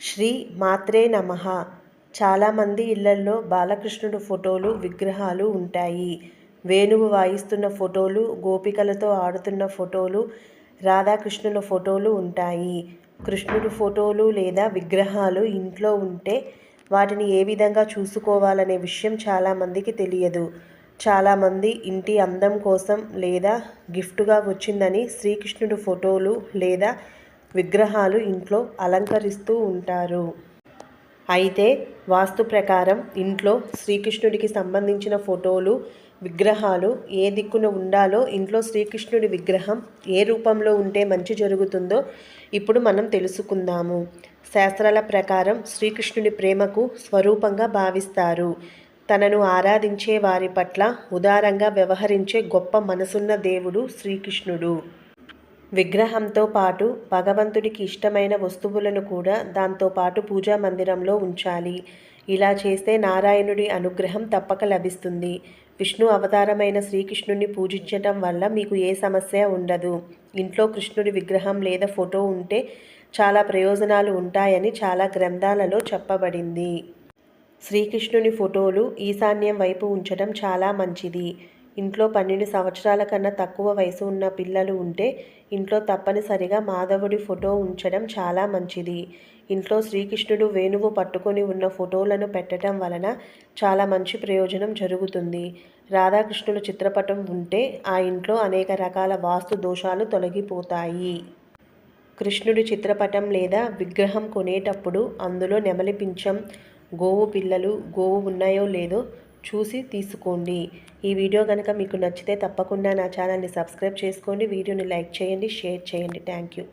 శ్రీ మాత్రే నమ. చాలామంది ఇళ్ళల్లో బాలకృష్ణుడు ఫోటోలు విగ్రహాలు ఉంటాయి. వేణువు వాయిస్తున్న ఫోటోలు గోపికలతో ఆడుతున్న ఫోటోలు రాధాకృష్ణుల ఫోటోలు ఉంటాయి. కృష్ణుడు ఫోటోలు లేదా విగ్రహాలు ఇంట్లో ఉంటే వాటిని ఏ విధంగా చూసుకోవాలనే విషయం చాలామందికి తెలియదు. చాలామంది ఇంటి అందం కోసం లేదా గిఫ్ట్గా వచ్చిందని శ్రీకృష్ణుడు ఫోటోలు లేదా విగ్రహాలు ఇంట్లో అలంకరిస్తూ ఉంటారు. అయితే వాస్తు ప్రకారం ఇంట్లో శ్రీకృష్ణుడికి సంబంధించిన ఫోటోలు విగ్రహాలు ఏ దిక్కున ఉండాలో ఇంట్లో శ్రీకృష్ణుడి విగ్రహం ఏ రూపంలో ఉంటే మంచి జరుగుతుందో ఇప్పుడు మనం తెలుసుకుందాము. శాస్త్రాల ప్రకారం శ్రీకృష్ణుడి ప్రేమకు స్వరూపంగా భావిస్తారు. తనను ఆరాధించే వారి పట్ల ఉదారంగా వ్యవహరించే గొప్ప మనసున్న దేవుడు శ్రీకృష్ణుడు. విగ్రహంతో పాటు భగవంతుడికి ఇష్టమైన వస్తువులను కూడా దాంతో పాటు పూజా మందిరంలో ఉంచాలి. ఇలా చేస్తే నారాయణుడి అనుగ్రహం తప్పక లభిస్తుంది. విష్ణు అవతారమైన శ్రీకృష్ణుడిని పూజించటం వల్ల మీకు ఏ సమస్య ఉండదు. ఇంట్లో కృష్ణుడి విగ్రహం లేదా ఫోటో ఉంటే చాలా ప్రయోజనాలు ఉంటాయని చాలా గ్రంథాలలో చెప్పబడింది. శ్రీకృష్ణుని ఫోటోలు ఈశాన్యం వైపు ఉంచడం చాలా మంచిది. ఇంట్లో పన్నెండు సంవత్సరాల కన్నా తక్కువ వయసు ఉన్న పిల్లలు ఉంటే ఇంట్లో తప్పనిసరిగా మాధవుడి ఫోటో ఉంచడం చాలా మంచిది. ఇంట్లో శ్రీకృష్ణుడు వేణువు పట్టుకొని ఉన్న ఫోటోలను పెట్టడం వలన చాలా మంచి ప్రయోజనం జరుగుతుంది. రాధాకృష్ణుల చిత్రపటం ఉంటే ఆ ఇంట్లో అనేక రకాల వాస్తు దోషాలు తొలగిపోతాయి. కృష్ణుడి చిత్రపటం లేదా విగ్రహం కొనేటప్పుడు అందులో నెమలి పింఛం గోవు పిల్లలు గోవు ఉన్నాయో లేదో చూసి తీసుకోండి. ఈ వీడియో కనుక మీకు నచ్చితే తప్పకుండా నా ఛానల్ని సబ్స్క్రైబ్ చేసుకోండి. వీడియోని లైక్ చేయండి షేర్ చేయండి. Thank you.